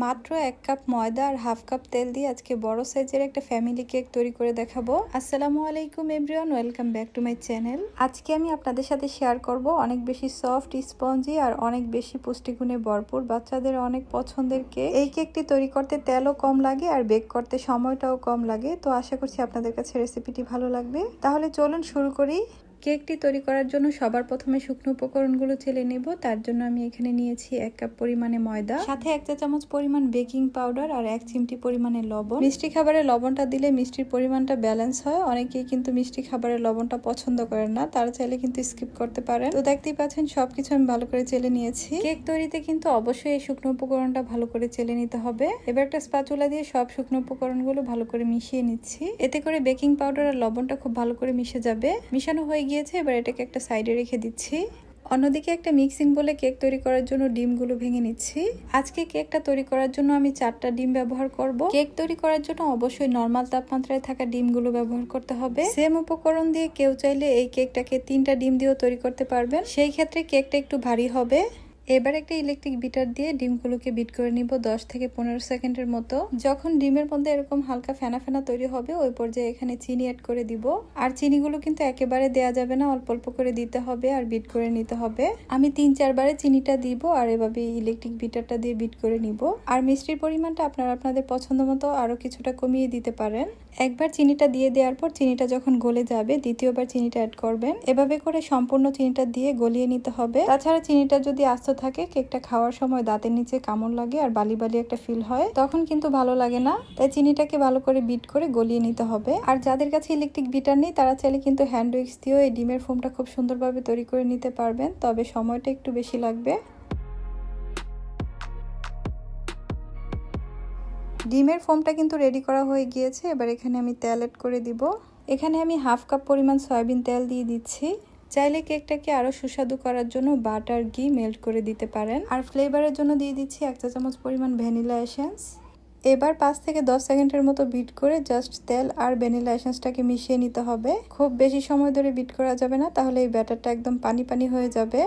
মাত্র এক কাপ ময়দা আর হাফ কাপ তেল দিয়ে আজকে বড় সাইজের একটা ফ্যামিলি কেক তৈরি করে দেখাবো। আসসালামু আলাইকুম everyone welcome back to my channel আজকে আমি আপনাদের সাথে শেয়ার করব অনেক বেশি সফট স্পঞ্জি আর অনেক বেশি পুষ্টিগুণে ভরপুর বাচ্চাদের অনেক পছন্দের কেক এই কেকটি তৈরি করতে তেলও কম লাগে আর বেক করতে সময়টাও কম লাগে। তো আশা করছি আপনাদের কাছে রেসিপিটি ভালো লাগবে। তাহলে চলুন শুরু করি। কেকটি তৈরি করার জন্য সবার প্রথমে শুকনো উপকরণগুলো চেলে নেব। তার জন্য আমি এখানে নিয়েছি এক কাপ পরিমাণে ময়দা, সাথে এক চা চামচ পরিমাণ বেকিং পাউডার আর এক চিমটি পরিমাণে লবণ। মিষ্টি খাবারে লবণটা দিলে মিষ্টির পরিমাণটা ব্যালেন্স হয়। অনেকেই কিন্তু মিষ্টি খাবারের লবণটা পছন্দ করেন না, তারা চাইলে কিন্তু স্কিপ করতে পারেন। তো দেখতেই পাচ্ছেন, সবকিছু আমি ভালো করে চেলে নিয়েছি। কেক তৈরিতে কিন্তু অবশ্যই এই শুকনো উপকরণটা ভালো করে চেলে নিতে হবে। এবার একটা স্পাচুলা দিয়ে সব শুকনো উপকরণগুলো ভালো করে মিশিয়ে নিচ্ছি। এতে করে বেকিং পাউডার আর লবণটা খুব ভালো করে মিশে যাবে। মিশানো হয়ে গিয়েছে, এবার এটাকে একটা সাইডে রেখে দিচ্ছি। অন্যদিকে একটা মিক্সিং বলে কেক তৈরি করার জন্য ডিমগুলো ভেঙে নিচ্ছি। আজকে কেকটা তৈরি করার জন্য আমি চারটা ডিম ব্যবহার করব। কেক তৈরি করার জন্য অবশ্যই নর্মাল তাপমাত্রায় থাকা ডিমগুলো ব্যবহার করতে হবে। সেম উপকরণ দিয়ে কেউ চাইলে এই কেকটাকে তিনটা ডিম দিয়েও তৈরি করতে পারবেন। সেই ক্ষেত্রে কেকটা একটু ভারী হবে। এবার একটা ইলেকট্রিক বিটার দিয়ে ডিমগুলোকে বিট করে নিব দশ থেকে পনেরো সেকেন্ডের মতো। যখন ডিমের মধ্যে এরকম হালকা ফেনা ফেনা তৈরি হবে, ওই পর্যায়ে এখানে চিনি অ্যাড করে দিব। আর চিনিগুলো কিন্তু একেবারে দেয়া যাবে না, অল্প অল্প করে দিতে হবে আর বিট করে নিতে হবে। আমি তিন চারবারে চিনিটা দিব আর এভাবে ইলেকট্রিক বিটারটা দিয়ে বিট করে নিব। আর মিষ্টির পরিমাণটা আপনারা আপনাদের পছন্দ মতো আরও কিছুটা কমিয়ে দিতে পারেন। একবার চিনিটা দিয়ে দেওয়ার পর চিনিটা যখন গলে যাবে, দ্বিতীয়বার চিনিটা অ্যাড করবেন। এভাবে করে সম্পূর্ণ চিনিটা দিয়ে গলিয়ে নিতে হবে। তাছাড়া চিনিটা যদি আস্ত থাকে, কেকটা খাওয়ার সময় দাঁতের নিচে কামড় লাগে আর বালি বালি একটা ফিল হয়, তখন কিন্তু ভালো লাগে না। তাই চিনিটাকে ভালো করে বিট করে গলিয়ে নিতে হবে। আর যাদের কাছে ইলেকট্রিক বিটার নেই, তারা চাইলে কিন্তু হ্যান্ড উইক্স দিয়েও এই ডিমের ফোমটা খুব সুন্দরভাবে তৈরি করে নিতে পারবেন। তবে সময়টা একটু বেশি লাগবে। ডিমের ফোমটা কিন্তু রেডি করা হয়ে গিয়েছে। এবার এখানে আমি তেল অ্যাড করে দিব। এখানে আমি হাফ কাপ পরিমাণ সয়াবিন তেল দিয়ে দিচ্ছি। চাইলে কেকটাকে আরও সুস্বাদু করার জন্য বাটার, ঘি মেল্ট করে দিতে পারেন। আর ফ্লেভারের জন্য দিয়ে দিচ্ছি এক চা চামচ পরিমাণ ভ্যানিলা এসেন্স এবার পাঁচ থেকে দশ সেকেন্ডের মতো বিট করে জাস্ট তেল আর ভ্যানিলা এসেন্সটাকে মিশিয়ে নিতে হবে। খুব বেশি সময় ধরে বিট করা যাবে না, তাহলে এই ব্যাটারটা একদম পানি পানি হয়ে যাবে।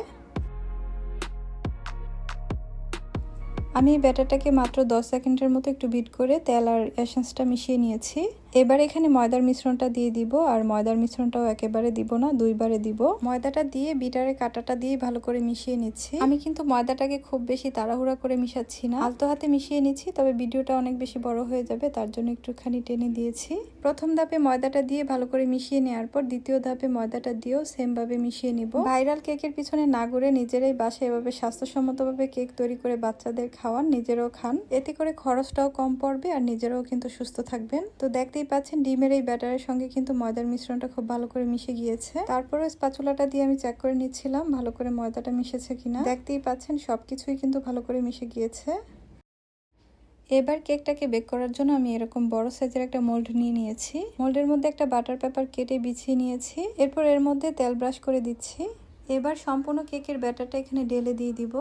আমি ব্যাটারটাকে মাত্র দশ সেকেন্ডের মতো একটু বিট করে তেল আর এসেন্সটা মিশিয়ে নিয়েছি। এবার এখানে ময়দার মিশ্রণটা দিয়ে দিব, আর ময়দার মিশ্রণটাও একেবারে দিব না, দুইবারে দিব। ময়দাটা দিয়ে বিটারে কাটাটা দিয়ে ভালো করে মিশিয়ে নিচ্ছি। আমি কিন্তু ময়দাটাকে খুব বেশি তাড়াহুড়া করে মিশাচ্ছি না। আলতো হাতে মিশিয়ে নিচ্ছি, তবে ভিডিওটা অনেক বেশি বড় হয়ে যাবে, তার জন্য একটুখানি টেনে দিয়েছি। প্রথম ধাপে ময়দাটা দিয়ে ভালো করে মিশিয়ে নেওয়ার পর দ্বিতীয় ধাপে ময়দাটা দিয়েও সেমভাবে মিশিয়ে নিব। ভাইরাল কেকের পিছনে না ঘুরে নিজেরাই বাসায় এভাবে স্বাস্থ্যসম্মতভাবে কেক তৈরি করে বাচ্চাদের খাওয়ান নিজেরাও খান। এতে করে খরচটাও কম পড়বে আর নিজেরাও কিন্তু সুস্থ থাকবেন। তো দেখতেই পাচ্ছেন, ডিমের এই ব্যাটারের সঙ্গে কিন্তু ময়দার মিশ্রণটা খুব ভালো করে মিশে গিয়েছে। তারপরে স্পাচুলাটা দিয়ে আমি চেক করে নিচ্ছিলাম, ভালো করে ময়দাটা মিশেছে কিনা। দেখতেই পাচ্ছেন, সবকিছুই কিন্তু ভালো করে মিশে গিয়েছে। এবার কেকটাকে বেক করার জন্য আমি এরকম বড় সাইজের একটা মোল্ড নিয়ে নিয়েছি। মোল্ডের মধ্যে একটা বাটার পেপার কেটে বিছিয়ে নিয়েছি। এরপর এর মধ্যে তেল ব্রাশ করে দিচ্ছি। এবার সম্পূর্ণ কেকের ব্যাটারটা এখানে ঢেলে দিয়ে দিব।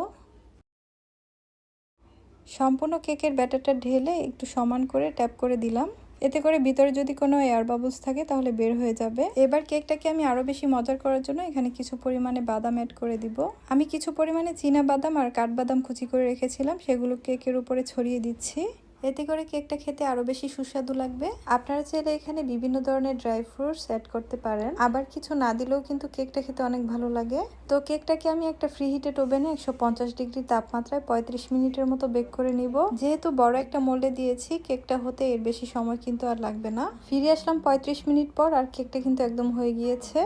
সম্পূর্ণ কেকের ব্যাটারটা ঢেলে একটু সমান করে ট্যাপ করে দিলাম। এতে করে ভিতরে যদি কোনো এয়ার বাবলস থাকে তাহলে বের হয়ে যাবে। এবার কেকটাকে আমি আরও বেশি মজার করার জন্য এখানে কিছু পরিমাণে বাদাম অ্যাড করে দিব। আমি কিছু পরিমাণে চীনা বাদাম আর কাঠবাদাম কুচি করে রেখেছিলাম, সেগুলো কেকের উপরে ছড়িয়ে দিচ্ছি। এতে করে কেকটা খেতে আরও বেশি সুস্বাদু লাগবে। আপনারা চাইলে এখানে বিভিন্ন ধরনের ড্রাই ফ্রুটস অ্যাড করতে পারেন। আবার কিছু না দিলেও কিন্তু কেকটা খেতে অনেক ভালো লাগে। তো কেকটাকে আমি একটা ফ্রি হিটেড ওভেনে একশো পঞ্চাশ ডিগ্রি তাপমাত্রায় পঁয়ত্রিশ মিনিটের মতো বেক করে নিব। যেহেতু বড় একটা মোল্ডে দিয়েছি, কেকটা হতে এর বেশি সময় কিন্তু আর লাগবে না। ফিরে আসলাম পঁয়ত্রিশ মিনিট পর আর কেকটা কিন্তু একদম হয়ে গিয়েছে।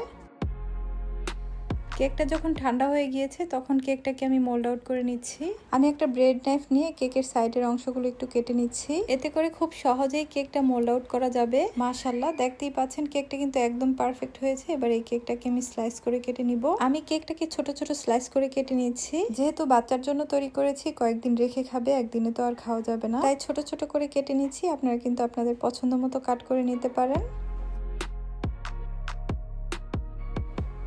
কেকটা যখন ঠান্ডা হয়ে গিয়েছে, তখন কেকটাকে আমি মোল্ড আউট করে নিচ্ছি। আমি একটা ব্রেড নাইফ নিয়ে কেকের সাইডের অংশগুলো একটু কেটে নিচ্ছি। এতে করে খুব সহজেই কেকটা মোল্ড আউট করা যাবে। মাশাল্লাহ দেখতেই পাচ্ছেন কেকটা কিন্তু একদম পারফেক্ট হয়েছে। এবার এই কেকটাকে আমি স্লাইস করে কেটে নিব। আমি কেকটাকে ছোট ছোট স্লাইস করে কেটে নিচ্ছি। যেহেতু বাচ্চার জন্য তৈরি করেছি, কয়েকদিন রেখে খাবে, একদিনে তো আর খাওয়া যাবে না। তাই ছোট ছোট করে কেটে নিচ্ছি। আপনারা কিন্তু আপনাদের পছন্দ মতো কাট করে নিতে পারেন।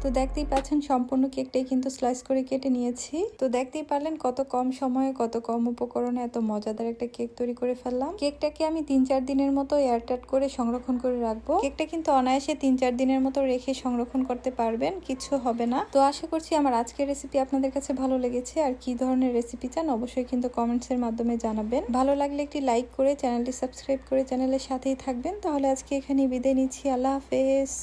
তো দেখতেই পাচ্ছেন সম্পূর্ণ কেকটাই কিন্তু স্লাইস করে কেটে নিয়েছি। তো দেখতেই পারলেন কত কম সময়ে, কত কম উপকরণে এত মজাদার একটা কেক তৈরি করে ফেললাম। কেকটাকে আমি তিন চার দিনের মতো এয়ারটাইট করে সংরক্ষণ করে রাখব। কেকটা কিন্তু অনায়াসে তিন চার দিনের মতো রেখে সংরক্ষণ করতে পারবেন, কিছু হবে না। তো আশা করছি আমার আজকের রেসিপি আপনাদের কাছে ভালো লেগেছে। আর কি ধরনের রেসিপি চান অবশ্যই কিন্তু কমেন্টস এর মাধ্যমে জানাবেন। ভালো লাগলে একটি লাইক করে চ্যানেলটি সাবস্ক্রাইব করে চ্যানেলের সাথেই থাকবেন। তাহলে আজকে এখানে বিদায় নিচ্ছি। আল্লাহ হাফেজ।